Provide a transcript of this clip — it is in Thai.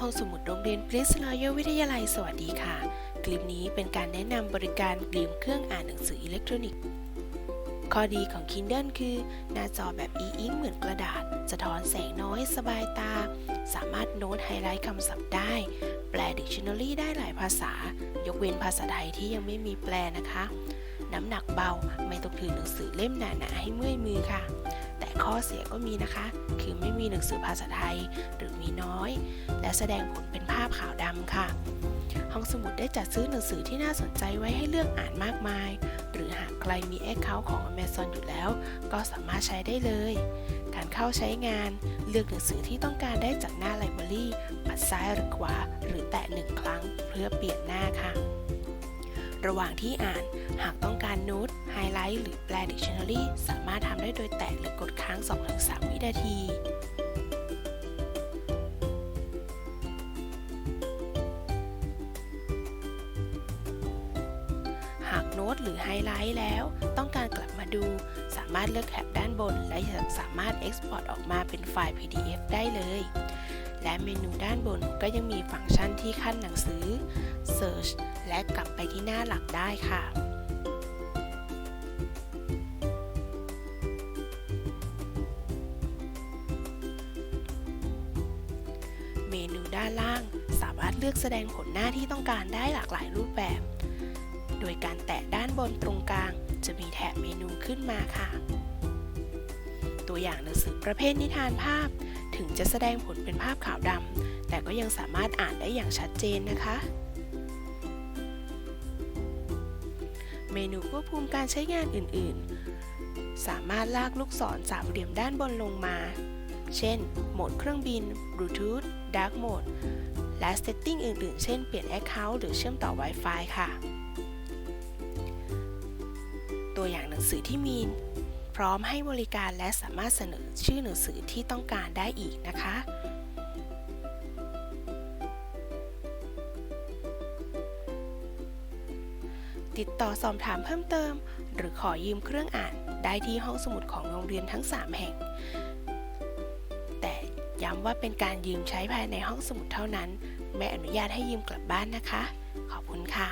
ห้องสมุดโรงเรียนปริสลอยวิทยาลัยสวัสดีค่ะ คลิปนี้เป็นการแนะนำบริการยืมเครื่องอ่านหนังสืออิเล็กทรอนิกส์ ข้อดีของ Kindle คือ หน้าจอแบบ e-ink เหมือนกระดาษ สะท้อนแสงน้อยสบายตา สามารถโน้ตไฮไลท์คำศัพท์ได้ แปล Dictionary ได้หลายภาษา ยกเว้นภาษาไทยที่ยังไม่มีแปลนะคะ น้ำหนักเบาไม่ต้องถือหนังสือเล่มหนาๆให้เมื่อยมือค่ะ แต่ข้อเสียก็มีนะคะ คือไม่มีหนังสือภาษาไทยหรือมีน้อย และแสดงผลเป็นภาพขาวดำค่ะ ห้องสมุดได้จัดซื้อหนังสือที่น่าสนใจไว้ให้เลือกอ่านมากมาย หรือหากใครมีแอคเคาท์ของ Amazon อยู่แล้ว ก็สามารถใช้ได้เลย การเข้าใช้งานเลือกหนังสือที่ต้องการได้จากหน้าไลบรารีปัดซ้ายหรือขวา หรือแตะหนึ่งครั้งเพื่อเปลี่ยนหน้าค่ะ ระหว่างที่อ่าน หากต้องการโน้ตไฮไลท์หรือแปล Dictionary สามารถทำได้โดยแตะหรือกดค้าง 2-3 วินาทีหากโน้ตหรือไฮไลท์แล้ว ต้องการกลับมาดู สามารถเลือกแถบด้านบน และสามารถ Export ออกมาเป็นไฟล์ PDF ได้เลย และเมนูด้านบนก็ยังมีฟังก์ชันที่ขั้นหนังสือ Search และกลับไปที่หน้าหลักได้ค่ะ เมนูด้านล่างสามารถเลือกแสดงผลหน้าที่ต้องการได้หลากหลายรูปแบบ โดยการแตะด้านบนตรงกลาง จะมีแถบเมนูขึ้นมาค่ะ ตัวอย่างหนังสือประเภทนิทานภาพ ถึงจะแสดงผลเป็นภาพขาวดำแต่ก็ยังสามารถอ่านได้อย่างชัดเจนนะคะ มนูควบคุมการใช้งานอื่นๆ สามารถลากลูกศรสามเหลี่ยมด้านบนลงมา เช่น โหมดเครื่องบิน Bluetooth Dark Mode และเซตติ้งอื่นๆ เช่น เปลี่ยน Account หรือเชื่อมต่อ Wi-Fi ค่ะ ตัวอย่างหนังสือที่มี พร้อมให้บริการและสามารถเสนอชื่อหนังสือที่ต้องการได้อีกนะคะ ติดต่อสอบถามเพิ่มเติม หรือขอยืมเครื่องอ่านได้ที่ห้องสมุดของโรงเรียนทั้ง 3 แห่ง แต่ย้ำว่าเป็นการยืมใช้ภายในห้องสมุดเท่านั้น ไม่อนุญาตให้ยืมกลับบ้านนะคะ ขอบคุณค่ะ